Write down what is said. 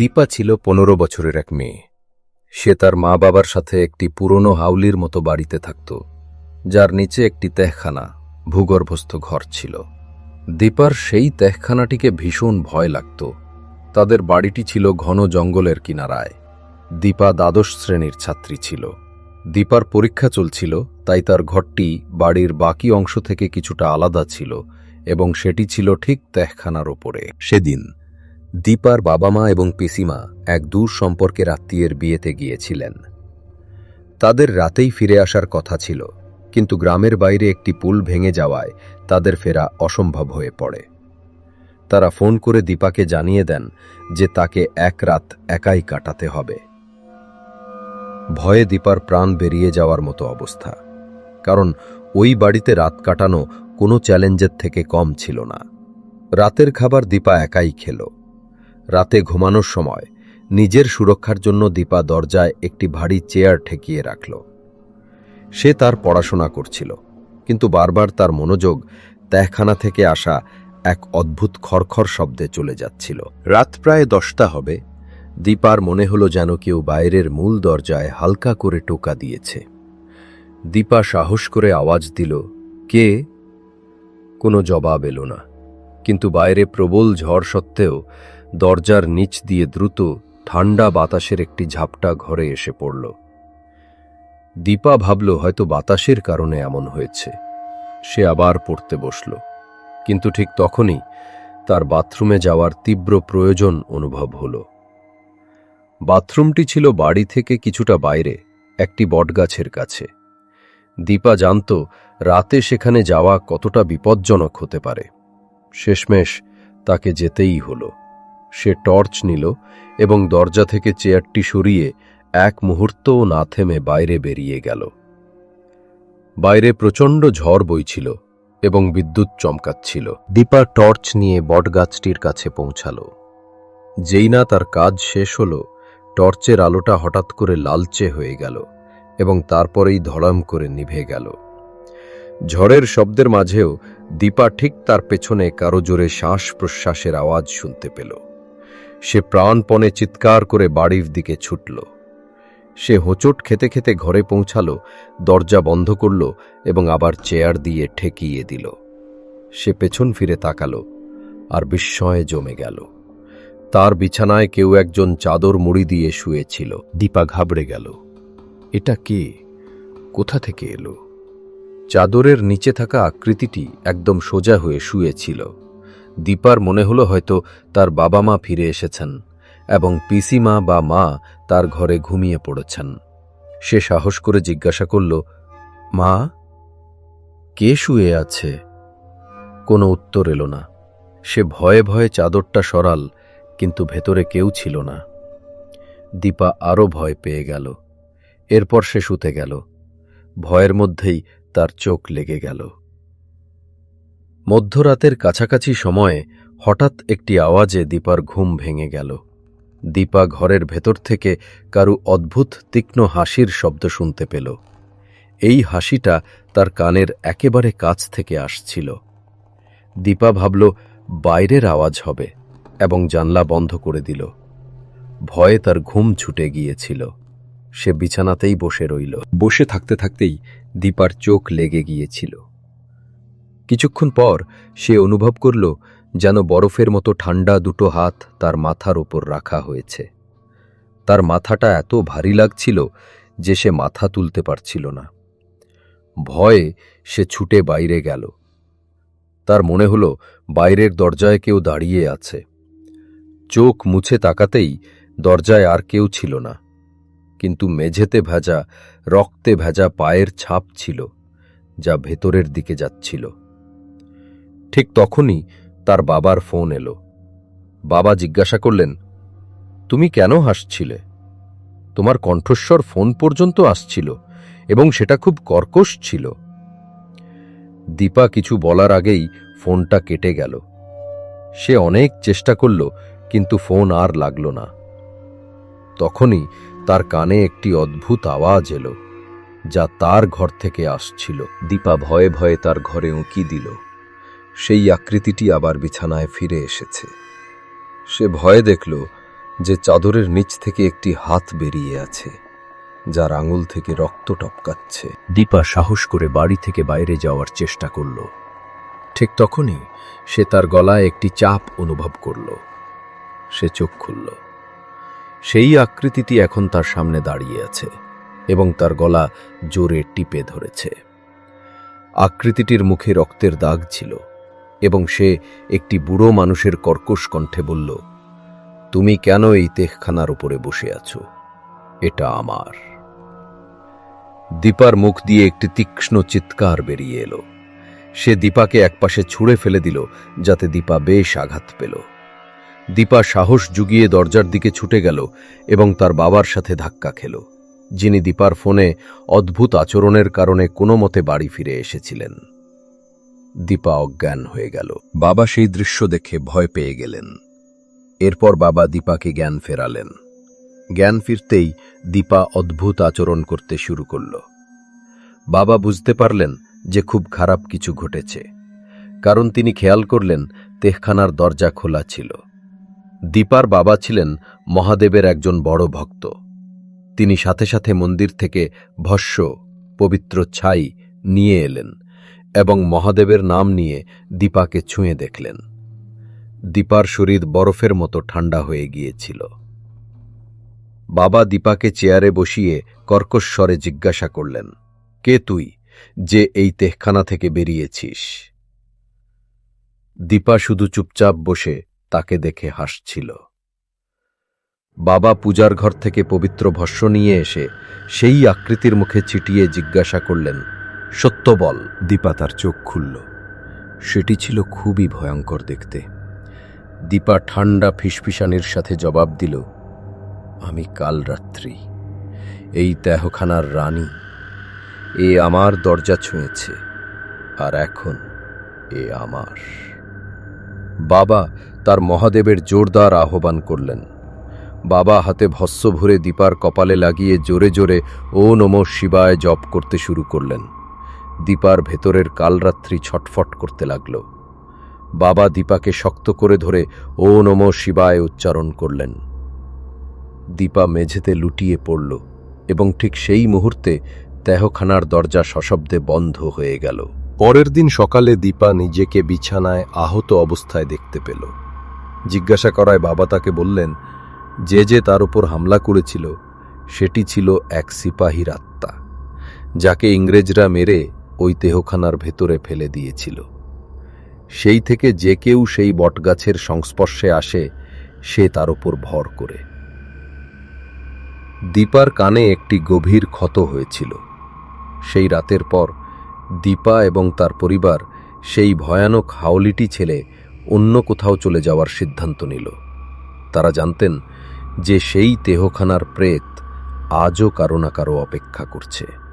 দীপা ছিল পনেরো বছরের এক মেয়ে। সে তার মা বাবার সাথে একটি পুরনো হাউলির মতো বাড়িতে থাকত, যার নিচে একটি তেহখানা, ভূগর্ভস্থ ঘর ছিল। দীপার সেই তেহখানাটিকে ভীষণ ভয় লাগত। তাদের বাড়িটি ছিল ঘন জঙ্গলের কিনারায়। দীপা দ্বাদশ শ্রেণির ছাত্রী ছিল। দীপার পরীক্ষা চলছিল, তাই তার ঘরটি বাড়ির বাকি অংশ থেকে কিছুটা আলাদা ছিল এবং সেটি ছিল ঠিক তেহখানার ওপরে। সেদিন দীপার বাবা মা এবং পিসিমা এক দূর সম্পর্কের আত্মীয়ের বিয়েতে গিয়েছিলেন। তাদের রাতেই ফিরে আসার কথা ছিল, কিন্তু গ্রামের বাইরে একটি পুল ভেঙে যাওয়ায় তাদের ফেরা অসম্ভব হয়ে পড়ে। তারা ফোন করে দীপাকে জানিয়ে দেন যে তাকে এক রাত একাই কাটাতে হবে। ভয়ে দীপার প্রাণ বেরিয়ে যাওয়ার মতো অবস্থা, কারণ ওই বাড়িতে রাত কাটানো কোনো চ্যালেঞ্জের থেকে কম ছিল না। রাতের খাবার দীপা একাই খেল। রাতে ঘুমানোর সময় নিজের সুরক্ষার জন্য দীপা দরজায় একটি ভারী চেয়ার ঠেকিয়ে রাখল। সে তার পড়াশোনা করছিল, কিন্তু বারবার তার মনোযোগ ত্যাখানা থেকে আসা এক অদ্ভুত খরখর শব্দে চলে যাচ্ছিল। রাত প্রায় দশটা হবে, দীপার মনে হলো যেন কেউ বাইরের মূল দরজায় হালকা করে টোকা দিয়েছে। দীপা সাহস করে আওয়াজ দিল, কে? কোনো জবাব এলো না, কিন্তু বাইরে প্রবল ঝড় সত্ত্বেও দরজার নিচ দিয়ে দ্রুত ঠান্ডা বাতাসের একটি ঝাপটা ঘরে এসে পড়ল। দীপা ভাবল হয়তো বাতাসের কারণে এমন হয়েছে। সে আবার পড়তে বসল। কিন্তু ঠিক তখনই তার বাথরুমে যাওয়ার তীব্র প্রয়োজন অনুভব হল। বাথরুমটি ছিল বাড়ি থেকে কিছুটা বাইরে, একটি বটগাছের কাছে। দীপা জানত রাতে সেখানে যাওয়া কতটা বিপজ্জনক হতে পারে। শেষমেশ তাকে যেতেই হলো। সে টর্চ নিল এবং দরজা থেকে চেয়ারটি সরিয়ে এক মুহূর্তও না থেমে বাইরে বেরিয়ে গেল। বাইরে প্রচণ্ড ঝড় বইছিল এবং বিদ্যুৎ চমকাচ্ছিল। দীপা টর্চ নিয়ে বটগাছটির কাছে পৌঁছাল। যেই না তার কাজ শেষ হল, টর্চের আলোটা হঠাৎ করে লালচে হয়ে গেল এবং তারপরেই ধড়াম করে নিভে গেল। ঝড়ের শব্দের মাঝেও দীপা ঠিক তার পেছনে কারও জোরে শ্বাস প্রশ্বাসের আওয়াজ শুনতে পেল। সে প্রাণপণে চিৎকার করে বাড়ির দিকে ছুটল। সে হোঁচট খেতে খেতে ঘরে পৌঁছাল, দরজা বন্ধ করল এবং আবার চেয়ার দিয়ে ঠেকিয়ে দিল। সে পেছন ফিরে তাকাল আর বিস্ময়ে জমে গেল। তার বিছানায় কেউ একজন চাদর মুড়ি দিয়ে শুয়েছিল। দীপা ঘাবড়ে গেল। এটা কে? কোথা থেকে এলো? চাদরের নিচে থাকা আকৃতিটি একদম সোজা হয়ে শুয়েছিল। দীপার মনে হলো হয়তো তার বাবা মা ফিরে এসেছেন এবং পিসিমা বা মা তার ঘরে ঘুমিয়ে পড়েছেন। সে সাহস করে জিজ্ঞাসা করল, মা, কে শুয়ে আছে? কোনো উত্তর এলো না। সে ভয়ে ভয়ে চাদরটা সরাল, কিন্তু ভেতরে কেউ ছিল না। দীপা আরও ভয় পেয়ে গেল। এরপর সে শুতে গেল। ভয়ের মধ্যেই তার চোখ লেগে গেল। মধ্যরাতের কাছাকাছি সময়ে হঠাৎ একটি আওয়াজে দীপার ঘুম ভেঙে গেল। দীপা ঘরের ভেতর থেকে কারু অদ্ভুত তীক্ষ্ণ হাসির শব্দ শুনতে পেল। এই হাসিটা তার কানের একেবারে কাছ থেকে আসছিল। দীপা ভাবল, বাইরের আওয়াজ হবে, এবং জানলা বন্ধ করে দিল। ভয়ে তার ঘুম ছুটে গিয়েছিল। সে বিছানাতেই বসে রইল। বসে থাকতে থাকতেই দীপার চোখ লেগে গিয়েছিল। কিছুক্ষণ পর সে অনুভব করল যেন বরফের মতো ঠান্ডা দুটো হাত তার মাথার ওপর রাখা হয়েছে। তার মাথাটা এত ভারী লাগছিল যে সে মাথা তুলতে পারছিল না। ভয়ে সে ছুটে বাইরে গেল। তার মনে হল বাইরের দরজায় কেউ দাঁড়িয়ে আছে। চোখ মুছে তাকাতেই দরজায় আর কেউ ছিল না। কিন্তু মেঝেতে ভেজা, রক্তে ভেজা পায়ের ছাপ ছিল, যা ভেতরের দিকে যাচ্ছিল। ঠিক তখনই তার বাবার ফোন এলো। বাবা জিজ্ঞাসা করলেন, তুমি কেন হাসছিলে? তোমার কণ্ঠস্বর ফোন পর্যন্ত আসছিল এবং সেটা খুব কর্কশ ছিল দীপা কিছু বলার আগেই ফোনটা কেটে গেল। সে অনেক চেষ্টা করল, কিন্তু ফোন আর লাগল না। তখনই তার কানে একটি অদ্ভুত আওয়াজ এলো, যা তার ঘর থেকে আসছিল। দীপা ভয়ে ভয়ে তার ঘরে উঁকি দিল। সেই আকৃতিটি আবার বিছানায় ফিরে এসেছে। সে ভয়ে দেখল যে চাদরের নিচ থেকে একটি হাত বেরিয়ে আছে, যার আঙুল থেকে রক্ত টপকাচ্ছে। দীপা সাহস করে বাড়ি থেকে বাইরে যাওয়ার চেষ্টা করল। ঠিক তখনই সে তার গলায় একটি চাপ অনুভব করল। সে চোখ খুলল। সেই আকৃতিটি এখন তার সামনে দাঁড়িয়ে আছে এবং তার গলা জোরে টিপে ধরেছে। আকৃতিটির মুখে রক্তের দাগ ছিল। এবং সে একটি বুড়ো মানুষের কর্কশ কণ্ঠে বলল, তুমি কেন এই তেখখানার উপরে বসে আছো? এটা আমার। দীপার মুখ দিয়ে একটি তীক্ষ্ণ চিৎকার বেরিয়ে এলো। সে দীপাকে একপাশে ছুঁড়ে ফেলে দিল, যাতে দীপা বেশ আঘাত পেল। দীপা সাহস জুগিয়ে দরজার দিকে ছুটে গেল এবং তার বাবার সাথে ধাক্কা খেল, যিনি দীপার ফোনে অদ্ভুত আচরণের কারণে কোনো মতে বাড়ি ফিরে এসেছিলেন। দীপা অজ্ঞান হয়ে গেল। বাবা সেই দৃশ্য দেখে ভয় পেয়ে গেলেন। এরপর বাবা দীপাকে জ্ঞান ফেরালেন। জ্ঞান ফিরতেই দীপা অদ্ভুত আচরণ করতে শুরু করল। বাবা বুঝতে পারলেন যে খুব খারাপ কিছু ঘটেছে। কারণ তিনি খেয়াল করলেন তেহখানার দরজা খোলা ছিল। দীপার বাবা ছিলেন মহাদেবের একজন বড় ভক্ত। তিনি সাথে সাথে মন্দির থেকে ভস্য, পবিত্র ছাই নিয়ে এলেন। এবং মহাদেবের নাম নিয়ে দীপাকে ছুঁয়ে দেখলেন। দীপার শরীর বরফের মতো ঠান্ডা হয়ে গিয়েছিল। বাবা দীপাকে চেয়ারে বসিয়ে কর্কশ স্বরে জিজ্ঞাসা করলেন, কে তুই যে এই তেহখানা থেকে বেরিয়েছিস? দীপা শুধু চুপচাপ বসে তাকে দেখে হাসছিল। বাবা পূজার ঘর থেকে পবিত্র ভস্য নিয়ে এসে সেই আকৃতির মুখে চিটিয়ে জিজ্ঞাসা করলেন সত্য বল দীপা তার চোখ খুলল। সেটি ছিল খুবই ভয়ঙ্কর দেখতে। দীপা ঠান্ডা ফিসফিসানির সাথে জবাব দিল, আমি কাল রাত্রি এই তেহখানার রানী। এ আমার দরজা ছুঁয়েছে, আর এখন এ আমার। বাবা তার মহাদেবের জোরদার আহ্বান করলেন। বাবা হাতে ভস্য ভরে দীপার কপালে লাগিয়ে জোরে জোরে ও নম শিবায় জপ করতে শুরু করলেন। দীপার ভেতরের কালরাত্রি ছটফট করতে লাগল। বাবা দীপাকে শক্ত করে ধরে ও নম শিবায় উচ্চারণ করলেন। দীপা মেঝেতে লুটিয়ে পড়ল এবং ঠিক সেই মুহূর্তে তেহখানার দরজা সশব্দে বন্ধ হয়ে গেল। পরের দিন সকালে দীপা নিজেকে বিছানায় আহত অবস্থায় দেখতে পেল। জিজ্ঞাসা করায় বাবা তাকে বললেন, যে যে তার উপর হামলা করেছিল, সেটি ছিল এক সিপাহীর আত্মা, যাকে ইংরেজরা মেরে ওই তেহখানার ভেতরে ফেলে দিয়েছিল। সেই থেকে যে কেউ সেই বটগাছের সংস্পর্শে আসে, সে তার উপর ভর করে। দীপার কানে একটি গভীর ক্ষত হয়েছিল। সেই রাতের পর দীপা এবং তার পরিবার সেই ভয়ানক হাওলিটি ছেলে অন্য কোথাও চলে যাওয়ার সিদ্ধান্ত নিল। তারা জানতেন যে সেই তেহখানার প্রেত আজও কারও না কারও অপেক্ষা করছে।